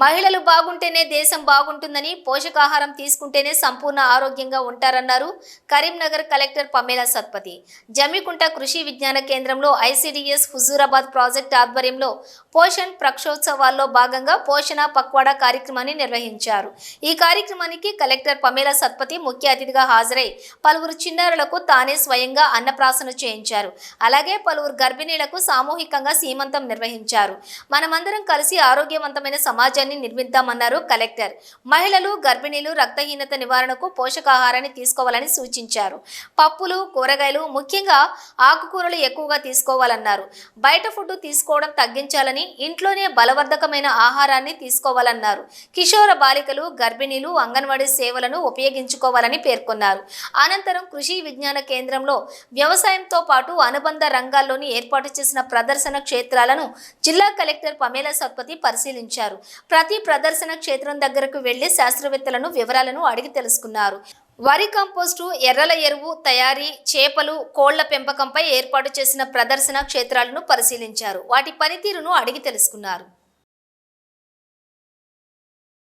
మహిళలు బాగుంటేనే దేశం బాగుంటుందని పోషకాహారం తీసుకుంటేనే సంపూర్ణ ఆరోగ్యంగా ఉంటారన్నారు కరీంనగర్ కలెక్టర్ పమేలా సత్పతి. జమ్మికుంట కృషి విజ్ఞాన కేంద్రంలో ఐసిడిఎస్ హుజూరాబాద్ ప్రాజెక్ట్ ఆధ్వర్యంలో పోషణ్ ప్రక్షోత్సవాల్లో భాగంగా పోషణ పక్వాడా కార్యక్రమాన్ని నిర్వహించారు. ఈ కార్యక్రమానికి కలెక్టర్ పమేలా సత్పతి ముఖ్య అతిథిగా హాజరై పలువురు చిన్నారులకు తానే స్వయంగా అన్నప్రాసన చేయించారు. అలాగే పలువురు గర్భిణీలకు సామూహికంగా సీమంతం నిర్వహించారు. మనమందరం కలిసి ఆరోగ్యవంతమైన సమాజాన్ని నిర్మిద్దామన్నారు కలెక్టర్. మహిళలు గర్భిణీలు రక్తహీనత నివారణకు పోషకాహారాన్ని తీసుకోవాలని సూచించారు. పప్పులు కూరగాయలు ముఖ్యంగా ఆకుకూరలు ఎక్కువగా తీసుకోవాలన్నారు. బయట ఫుడ్ తీసుకోవడం తగ్గించాలని ఇంట్లోనే బలవర్ధకమైన ఆహారాన్ని తీసుకోవాలన్నారు. కిషోర బాలికలు గర్భిణీలు అంగన్వాడీ సేవలను ఉపయోగించుకోవాలని పేర్కొన్నారు. అనంతరం కృషి విజ్ఞాన కేంద్రంలో వ్యవసాయంతో పాటు అనుబంధ రంగాల్లోని ఏర్పాటు చేసిన ప్రదర్శన క్షేత్రాలను జిల్లా కలెక్టర్ పమేలా సత్పతి పరిశీలించారు. ప్రతి ప్రదర్శన క్షేత్రం దగ్గరకు వెళ్ళి శాస్త్రవేత్తలను వివరాలను అడిగి తెలుసుకున్నారు. వరి కంపోస్టు ఎర్రల ఎరువు తయారీ చేపలు కోళ్ళ పెంపకంపై ఏర్పాటు చేసిన ప్రదర్శన క్షేత్రాలను పరిశీలించారు. వాటి పనితీరును అడిగి తెలుసుకున్నారు.